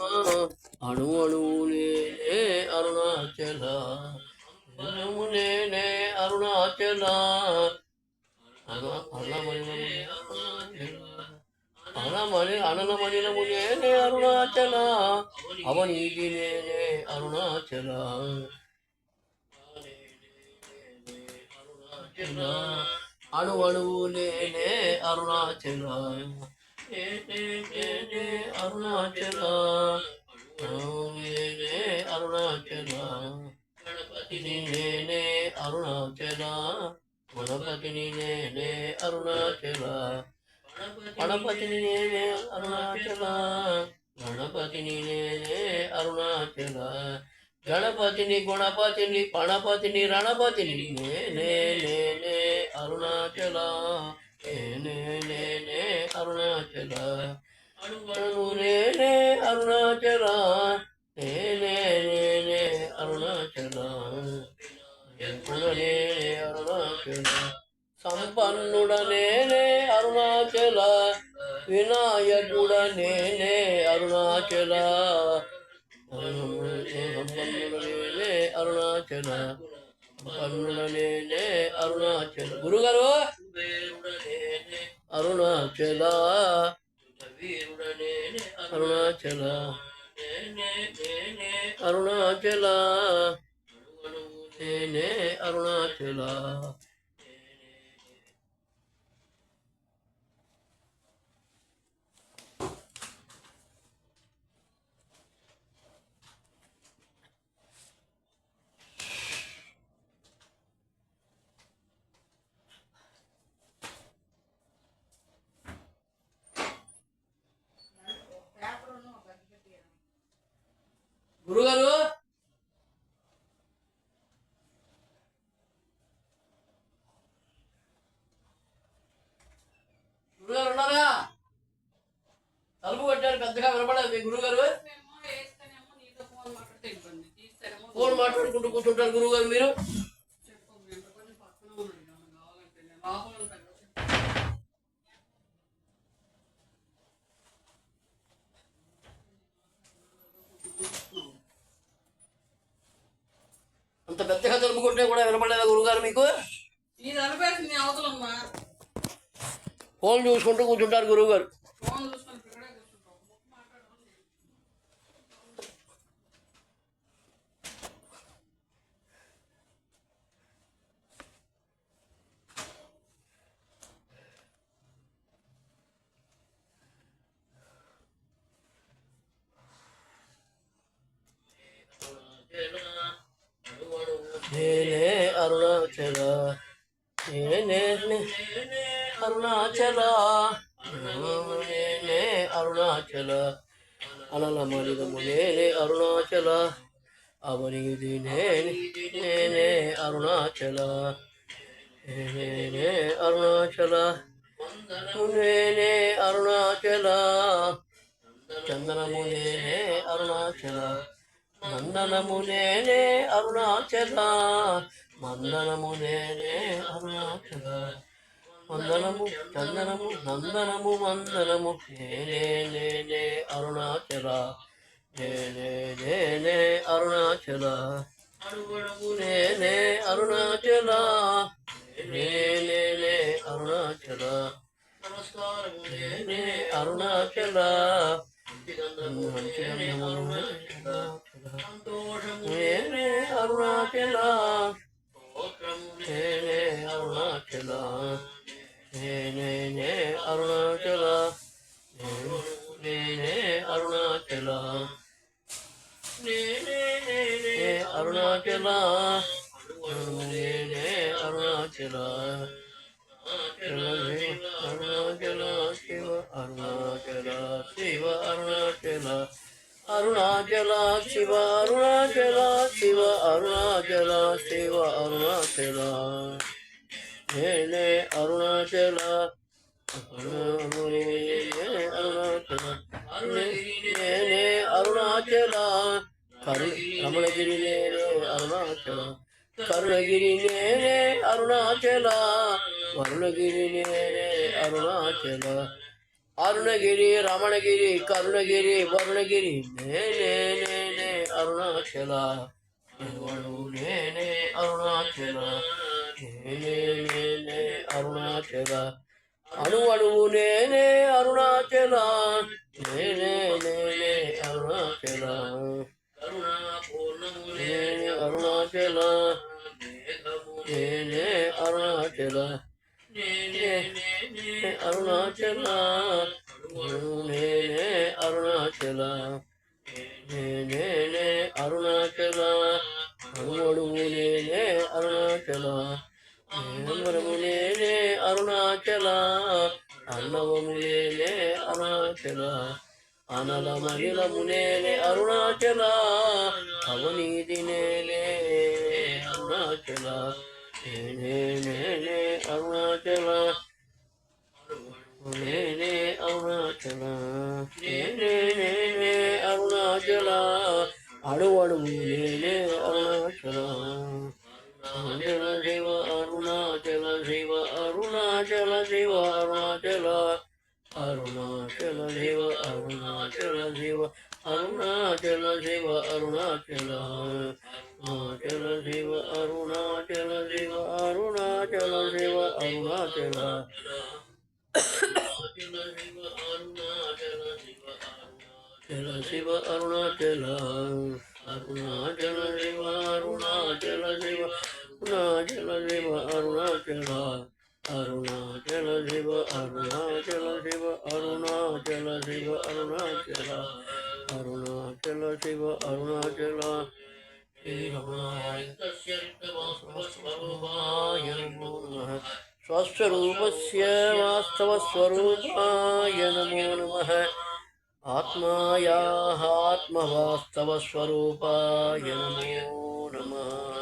అణు అణువు అరుణాచల. అణువు నేనే అరుణాచల. అనమణి అననమణినమునే అరుణాచల. అవనీతి నేనే అరుణాచల. అణు అణువు నేనే అరుణాచల. అరుణాచల అరుణాచల గణపతిని నేనే అరుణాచల గణపతిని నేనే అరుణాచల గణపతిని నేనే అరుణాచల గణపతిని నేనే అరుణాచల గణపతిని గుణపతిని పణపతిని రణపతిని నేనే నేనే అరుణాచల నేనే నేనే అరుణాచల అణువు నేనే అరుణాచల నేనే నేనే అరుణాచల. నేనే అరుణాచల సంపన్నుడ నేనే అరుణాచల వినాయకుడ నేనే అరుణాచల. సంపన్నుడనే అరుణాచల సంపన్నుడనే అరుణాచల. గురుగారు! అరుణాచల. అరుణాచల. అరుణాచల. నేనే అరుణాచల. గురుగారు. గురుగారు ఉన్నారా? తలుపు కొట్టారు పెద్దగా వినపడదు మీ గురుగారు ఫోన్ మాట్లాడుకుంటూ కూర్చుంటారు గురుగారు మీరు అంత పెద్దగా తలుపు కొట్టే కూడా వినపడలేదా గురుగారు మీకు? ఫోన్ చూసుకుంటూ కూర్చుంటారు గురువుగారు ఫోన్ చూసుకొని ఇక్కడే కూర్చుంటాం నేనే అరుణాచల నేనే నేనే అరుణాచల నేనే అరుణాచల అనలమలిదము నేనే అరుణాచల అవనిది నేనే నేనే అరుణాచల నేనే అరుణాచల నేనే అరుణాచల చందనము నేనే అరుణాచల నందనము నేనే అరుణాచల మందనము నేనే అరుణాచల. మందనము చందనము నందనము మందనము నేనే నేనే అరుణాచల. నేనే నేనే అరుణాచల. నేనే అరుణాచల. నేనే నేనే అరుణాచల. మంచి అరుణాచల. నేనే అరుణాచల నేనే అరుణాచల నేనే అరుణాచల అరుణాచల శివ అరుణాచల శివ అరుణాచల అరుణాచల శివ అరుణాచల శివ అరుణాచల శివ అరుణాచల రమణగిరి నేనే అరుణాచల. కరుణగిరి నేనే అరుణాచల. వరుణగిరి నేనే అరుణాచల. అరుణగిరి రమణగిరి కరుణగిరి వరుణగిరి నేనే నేనే అరుణాచల. నేనే అరుణాచల. నేనే నేనే అరుణాచల. అణువణువు నేనే అరుణాచల. నేనే నేనే అరుణాచల. నేనే అరుణాచల నేనే అరుణాచల నేనే అరుణాచల నేనే అరుణాచల నేనే అరుణాచల అణువణువు నేనే అరుణాచల నేమరము నేనే అరుణాచల అన్నవము నేనే అరుణాచల అనల మహిళము నేనే అరుణాచల నేనే నేనే అరుణాచల నేనే అరుణాచల నేనే నేనే అరుణాచల అణువణువు నేనే అరుణాచల అరుణాచల శివ అరుణాచల శివ అరుణాచల శివ అరుణాచల అరుణాచల శివ అరుణాచల శివ అరుణాచల శివ అరుణాచల అరుణాచల శివ అరుణాచల శివ అరుణాచల శివ అరుణాచల చల శివ అరుణాచల అరుణాచల శివ అరుణాచల శివ అరుణాచల శివ అరుణాచల అరుణాచల శివ అరుణాచల శివ అరుణాచల శివ అరుణాచల अरुणाचल शिव अरुणाचल स्वस्वरूपस्य वास्तवस्वरूपाय नमो नमः आत्मायाः आत्मवास्तवस्वरूपाय नमो नमः